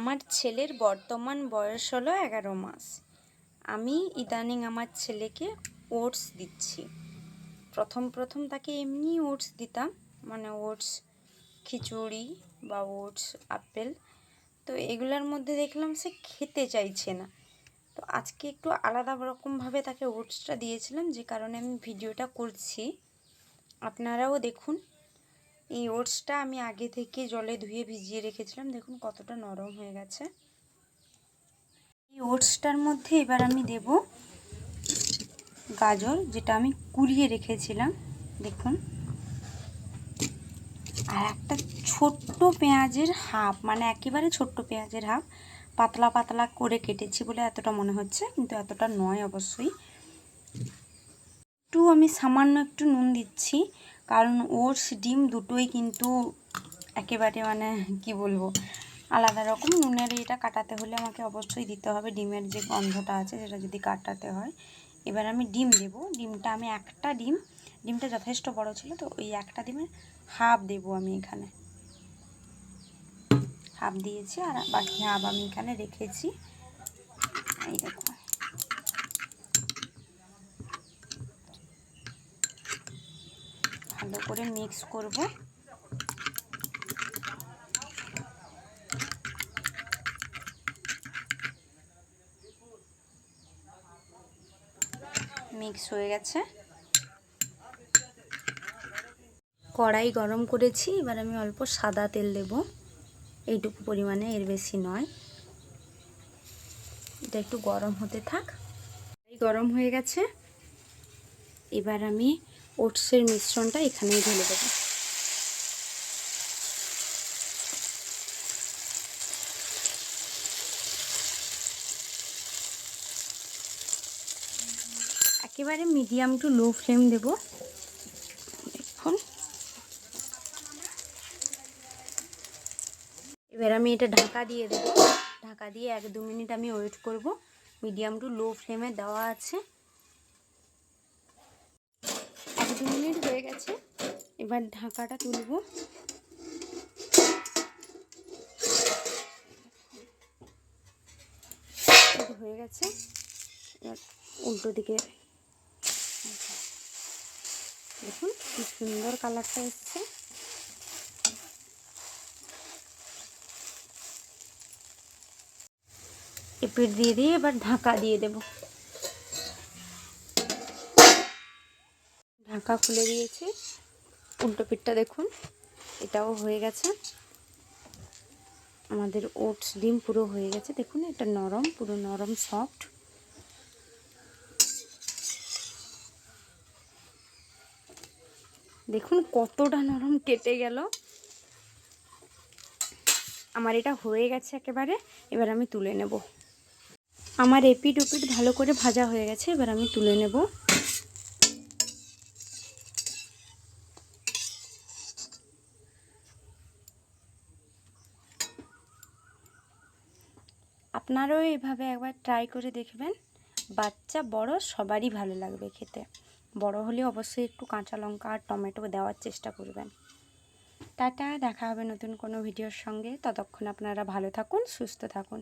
আমার ছেলের বর্তমান বয়স হলো এগারো মাস। আমি ইদানিং আমার ছেলেকে ওটস দিচ্ছি। প্রথম প্রথম তাকে এমনি ওটস দিতাম মানে ওটস খিচুড়ি বা ওটস আপেল। তো এগুলোর মধ্যে দেখলাম সে খেতে চাইছে না। তো আজকে একটু আলাদা রকমভাবে তাকে ওটসটা দিয়েছিলাম, যে কারণে আমি ভিডিওটা করছি। আপনারাও দেখুন। এই ওটসটা আমি আগে থেকে জলে ধুয়ে ভিজিয়ে রেখেছিলাম। দেখুন কতটা নরম হয়ে গেছে। এই ওটসটার মধ্যে এবার আমি দেব গাজর, যেটা আমি কুড়িয়ে রেখেছিলাম। দেখুন। আর একটা ছোট্ট পেঁয়াজের হাফ মানে একেবারে ছোট্ট পেঁয়াজের হাফ, পাতলা পাতলা করে কেটেছি বলে এতটা মনে হচ্ছে, কিন্তু এতটা নয় অবশ্যই। একটু আমি সামান্য একটু নুন দিচ্ছি। কারণ ওটস, ডিম দুটোই কিন্তু একেবারে মানে কি বলব, আলাদা রকম। নুনের এটা কাটাতে হলে আমাকে অবশ্যই দিতে হবে ডিমের যে গন্ধটা আছে সেটা যদি কাটাতে হয়। এবার আমি ডিম দেব। ডিমটা আমি একটা ডিম, ডিমটা যথেষ্ট বড় ছিল তো ওই একটা ডিমের হাফ দেব আমি এখানে। হাফ দিয়েছি আর বাকি হাফ আমি এখানে রেখেছি। এই দেখো ভালো করে মিক্স করব। মিক্স হয়ে গেছে। কড়াই গরম করেছি, এবার আমি অল্প সাদা তেল দেব। এইটুকু পরিমাণে, এর বেশি নয়। এটা একটু গরম হতে থাক। গরম হয়ে গেছে। এবার আমি ওটসের মিশ্রণটা এখানেই ঢেলে দেবো। একেবারে মিডিয়াম টু লো ফ্লেম দেব। দেখুন। এবার আমি এটা ঢাকা দিয়ে দেব। ঢাকা দিয়ে এক দু মিনিট আমি ওয়েট করব। মিডিয়াম টু লো ফ্লেমে দেওয়া আছে এক দু মিনিট হয়ে গেছে। এবার ঢাকাটা তুলব। হয়ে গেছে। এবার উল্টো দিকে। দেখুন কি সুন্দর কালারটা এসছে। এপিট দিয়ে দিয়ে এবার ঢাকা দিয়ে দেব। ঢাকা খুলে দিয়েছি। উল্টো পিঠটা দেখুন, এটাও হয়ে গেছে। আমাদের ওটস ডিম পুরো হয়ে গেছে। দেখুন, এটা নরম, পুরো নরম, সফট। দেখুন, কতটা নরম কেটে গেল। আমার এটা হয়ে গেছে একেবারে, এবার আমি তুলে নেব। আমার এপিট ওপিট ভালো করে ভাজা হয়ে গেছে, এবার আমি তুলে নেব। আপনারাও এভাবে একবার ট্রাই করে দেখবেন। বাচ্চা বড় সবারই ভালো লাগবে খেতে। বড় হলে অবশ্যই একটু কাঁচা লঙ্কা আর টমেটো দেওয়ার চেষ্টা করবেন। টাটা, দেখা হবে নতুন কোনো ভিডিওর সঙ্গে। ততক্ষণ আপনারা ভালো থাকুন, সুস্থ থাকুন।